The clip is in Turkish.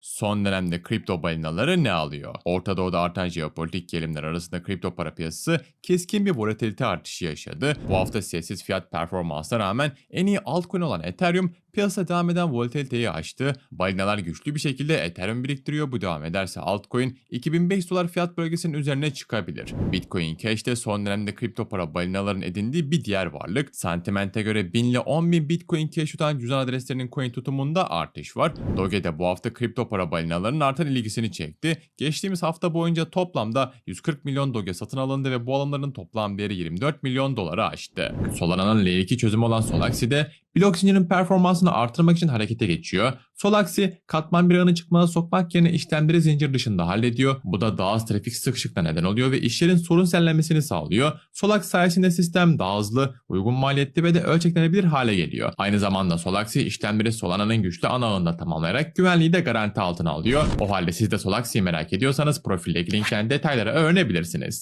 Son dönemde kripto balinaları ne alıyor? Orta Doğu'da artan jeopolitik gerilimler arasında kripto para piyasası keskin bir volatilite artışı yaşadı. Bu hafta sessiz fiyat performansına rağmen en iyi altcoin olan Ethereum piyasada devam eden volatiliteyi aştı. Balinalar güçlü bir şekilde Ethereum biriktiriyor. Bu devam ederse altcoin 2500 dolar fiyat bölgesinin üzerine çıkabilir. Bitcoin Cash de son dönemde kripto para balinaların edindiği bir diğer varlık. Sentimente göre 1000 ile 10.000 Bitcoin Cash tutan cüzdan adreslerinin coin tutumunda artış var. Doge'de bu hafta kripto para balinalarının artan ilgisini çekti. Geçtiğimiz hafta boyunca toplamda 140 milyon Doge satın alındı ve bu alımların toplam değeri 24 milyon doları aştı. Solana'nın L2 çözümü olan Solaxi de blok zincirinin performansını artırmak için harekete geçiyor. Solaxi katman bir ağını çıkmaza sokmak yerine işlemleri zincir dışında hallediyor. Bu da daha az trafik sıkışıklığa neden oluyor ve işlerin sorun sellenmesini sağlıyor. Solax sayesinde sistem daha hızlı, uygun maliyetli ve de ölçeklenebilir hale geliyor. Aynı zamanda Solaxi işlemleri Solana'nın güçlü ana ağında tamamlayarak güvenliği de garanti altına alıyor. O halde siz de Solaxi'yi merak ediyorsanız profildeki linkten detayları öğrenebilirsiniz.